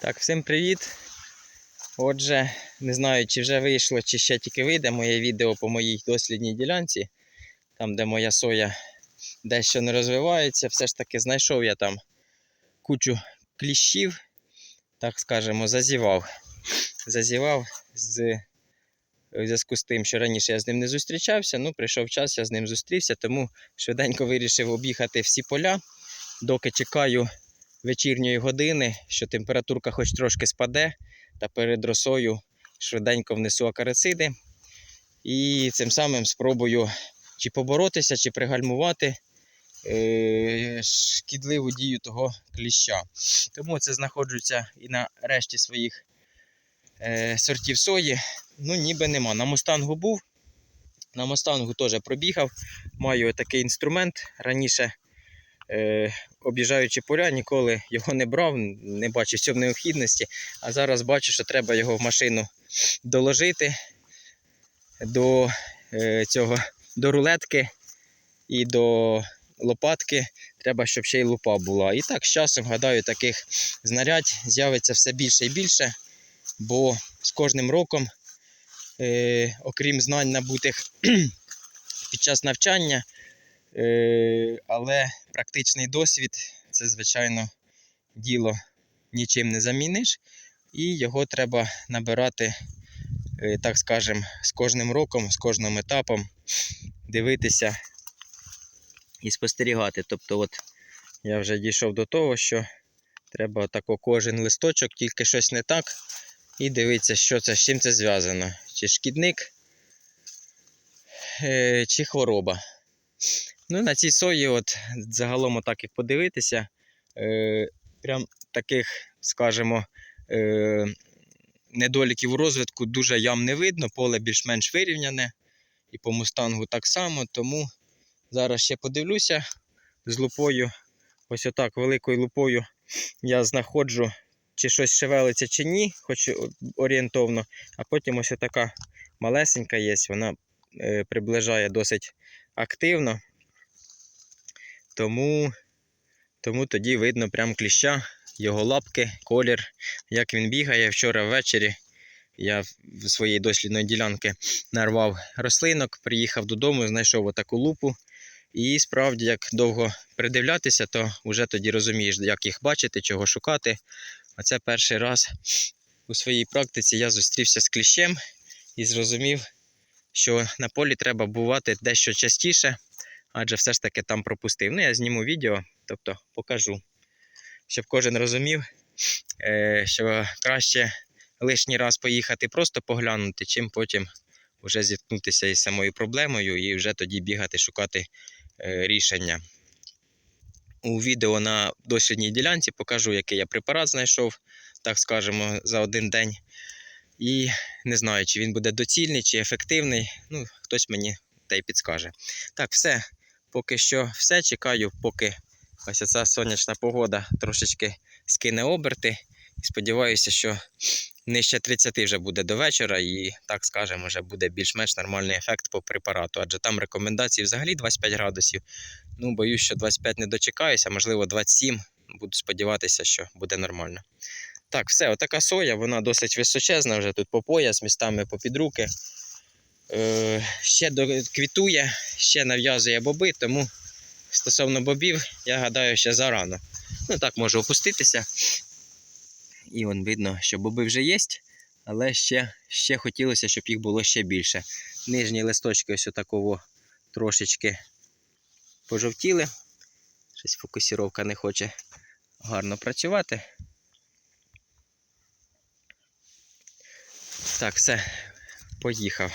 Так, всім привіт. Отже, не знаю, чи вже вийшло, чи ще тільки вийде моє відео по моїй дослідній ділянці, там, де моя соя дещо не розвивається. Все ж таки знайшов я там кучу кліщів, так скажемо, зазівав. Зазівав з у зв'язку з тим, що раніше я з ним не зустрічався. Ну, прийшов час, я з ним зустрівся, тому швиденько вирішив об'їхати всі поля, доки чекаю вечірньої години, що температурка хоч трошки спаде, та перед росою швиденько внесу акарициди. І цим самим спробую чи поборотися, чи пригальмувати е, шкідливу дію того кліща. Тому це знаходжуся і на решті своїх е, сортів сої. Ну, ніби нема. На мустангу був. На мустангу теж пробігав. Маю такий інструмент. Раніше об'їжджаючи поля, ніколи його не брав, не бачив в необхідності. А зараз бачу, що треба його в машину доложити до е, цього, до рулетки і до лопатки. Треба, щоб ще й лупа була. І так, з часом, гадаю, таких знарядь з'явиться все більше і більше, бо з кожним роком, е, окрім знань набутих під час навчання, Е, але практичний досвід це, звичайно, діло нічим не заміниш, і його треба набирати, е, так скажемо, з кожним роком, з кожним етапом, дивитися і спостерігати. Тобто, от я вже дійшов до того, що треба отако кожен листочок, тільки щось не так, і дивитися, що це, з чим це зв'язано. Чи шкідник, е, чи хвороба. Ну, на цій сої, от загалом, отак як подивитися, е, прям таких, скажімо, е, недоліків у розвитку дуже ям не видно, поле більш-менш вирівняне. І по мустангу так само. Тому зараз ще подивлюся з лупою. Ось отак великою лупою я знаходжу, чи щось шевелиться, чи ні, хоч орієнтовно. А потім ось така малесенька є, вона е, приближає досить активно. Тому, тому тоді видно прям кліща, його лапки, колір, як він бігає. Вчора ввечері я в своїй дослідної ділянки нарвав рослинок, приїхав додому, знайшов отаку лупу. І справді, як довго придивлятися, то вже тоді розумієш, як їх бачити, чого шукати. А це перший раз у своїй практиці я зустрівся з кліщем і зрозумів, що на полі треба бувати дещо частіше адже все ж таки там пропустив. Ну, я зніму відео, тобто покажу, щоб кожен розумів, е, що краще лишній раз поїхати просто поглянути, чим потім вже зіткнутися із самою проблемою і вже тоді бігати, шукати е, рішення. У відео на дослідній ділянці покажу, який я препарат знайшов, так скажемо, за один день. І не знаю, чи він буде доцільний, чи ефективний. Ну, хтось мені та й підскаже. Так, все. Поки що все. Чекаю, поки ось ця сонячна погода трошечки скине оберти. І сподіваюся, що нижче 30 вже буде до вечора, і так скажемо, вже буде більш-менш нормальний ефект по препарату. Адже там рекомендації взагалі 25 градусів. Ну, боюсь, що 25 не дочекаюся, можливо, 27. Буду сподіватися, що буде нормально. Так, все, отака соя, вона досить височезна, вже тут по пояс, містами попід руки. Е, ще квітує, ще нав'язує боби, тому стосовно бобів, я гадаю, ще зарано. Ну так можу опуститися. І вон видно, що боби вже є, але ще ще хотілося, щоб їх було ще більше. Нижні листочки ось такого трошечки пожовтіли. Щось фокусіровка не хоче гарно працювати. Так, все, поїхав.